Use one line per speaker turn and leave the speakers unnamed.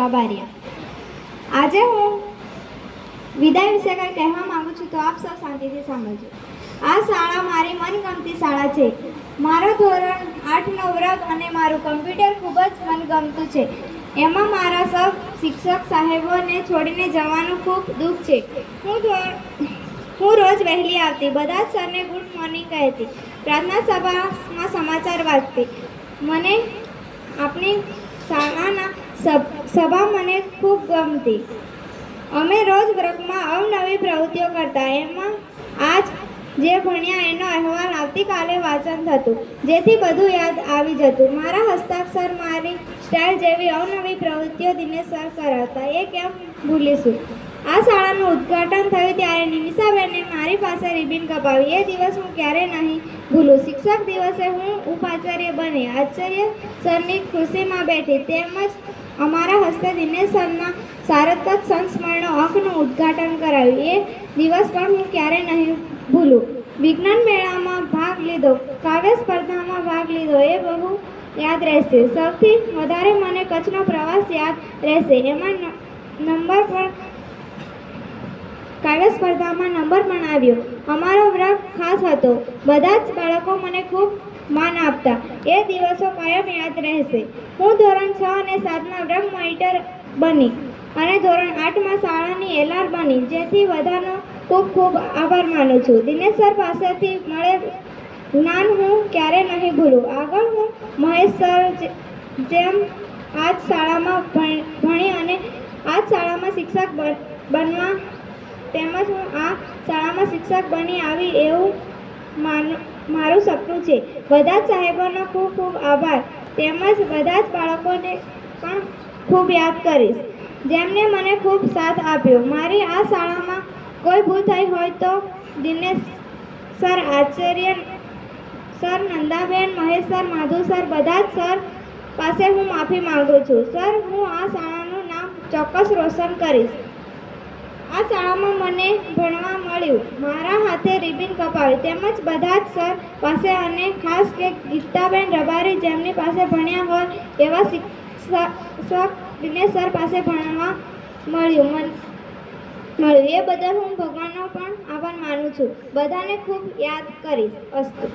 કાબારિયા આજે હું વિદાય વિશે કંઈ કહેવા માગું છું તો આપ સૌ શાંતિથી સાંભળજો. આ શાળા મારી મનગમતી શાળા છે. મારો ધોરણ આઠનો વર્ગ અને મારું કમ્પ્યુટર ખૂબ જ મનગમતું છે. એમાં મારા સૌ શિક્ષક સાહેબોને છોડીને જવાનું ખૂબ દુઃખ છે. હું હું રોજ વહેલી આવતી, બધા જ સરને ગુડ મોર્નિંગ કહેતી પ્રાર્થના સભામાં સમાચાર વાંચતી. મને આપણી શાળાના સભ- મને ખૂબ ગમતી. અમે રોજ વર્ગમાં અવનવી પ્રવૃત્તિઓ કરતા. એમાં આજ જે ભણ્યા એનો અહેવાલ આવતીકાલે વાંચન થતું, જેથી બધું યાદ આવી જતું. મારા હસ્તાક્ષર મારી સ્ટાઇલ જેવી અવનવી પ્રવૃત્તિઓ દિનેશ સર કરાવતા. એ કેમ ભૂલીશું? આ શાળાનું ઉદ્ઘાટન થયું ત્યારે નિમિષાબેને મારી પાસે રિબિન કપાવી. એ દિવસ હું ક્યારે નહીં ભૂલું. શિક્ષક દિવસે હું ઉપાચાર્ય બની. આચાર્ય સરની ખુશીમાં બેઠી. તેમજ હસ્તે દિનેશ સરના સંસ્મરણ અંકનું ઉદ્ઘાટન કરાયું. એ દિવસ પણ હું ક્યારેય નહીં ભૂલું. વિજ્ઞાન મેળામાં ભાગ લીધો. કાવ્ય સ્પર્ધામાં ભાગ લીધો. એ બહુ યાદ રહેશે. સૌથી વધારે મને કચ્છનો પ્રવાસ યાદ રહેશે. એમાં નંબર પણ, કાવ્ય સ્પર્ધામાં નંબર પણ આવ્યો. અમારો વર્ગ ખાસ હતો. બધા જ બાળકો મને ખૂબ માન આપતા. એ દિવસો કાયમ યાદ રહેશે. હું ધોરણ છ અને સાતમાં રંગ મોનિટર બની અને ધોરણ આઠમાં શાળાની એલઆર બની, જેથી બધાનો ખૂબ ખૂબ આભાર માનું છું. દિનેશ સર પાસેથી મળે જ્ઞાન હું ક્યારે નહીં ભૂલું. આગળ હું મહેશ સર જેમ આ જ શાળામાં ભણ- અને આ જ શાળામાં શિક્ષક બન- બનવા તેમજ હું આ શાળામાં શિક્ષક બની આવી એવું માનું મારું સપનું છે. બધા જ સાહેબોનો ખૂબ ખૂબ આભાર. તેમજ બધા જ બાળકોને પણ ખૂબ યાદ કરીશ. જેમને મને ખૂબ સાથ આપ્યો. મારી આ શાળામાં કોઈ ભૂલ થઈ હોય તો દિનેશ સર, આચાર્ય sir, Nandaben, Mahesh sir, Madhu sir, બધા જ સર પાસે હું માફી માંગુ છું. સર, હું આ શાળાનું નામ ચોક્કસ રોશન કરીશ. આ શાળામાં મને ભણવા મળ્યું મારા હાથે રિબિન કપાવી. તેમજ બધા જ સર પાસે અને ખાસ કે ગીતાબેન રબારી જેમની પાસે ભણ્યા હોય એવા શિક્ષકને સર પાસે ભણવા મળ્યું. મન મળ્યું. એ બદલ હું ભગવાનનો પણ આભાર માનું છું. બધાને ખૂબ યાદ કરીશ. અસ્તુ.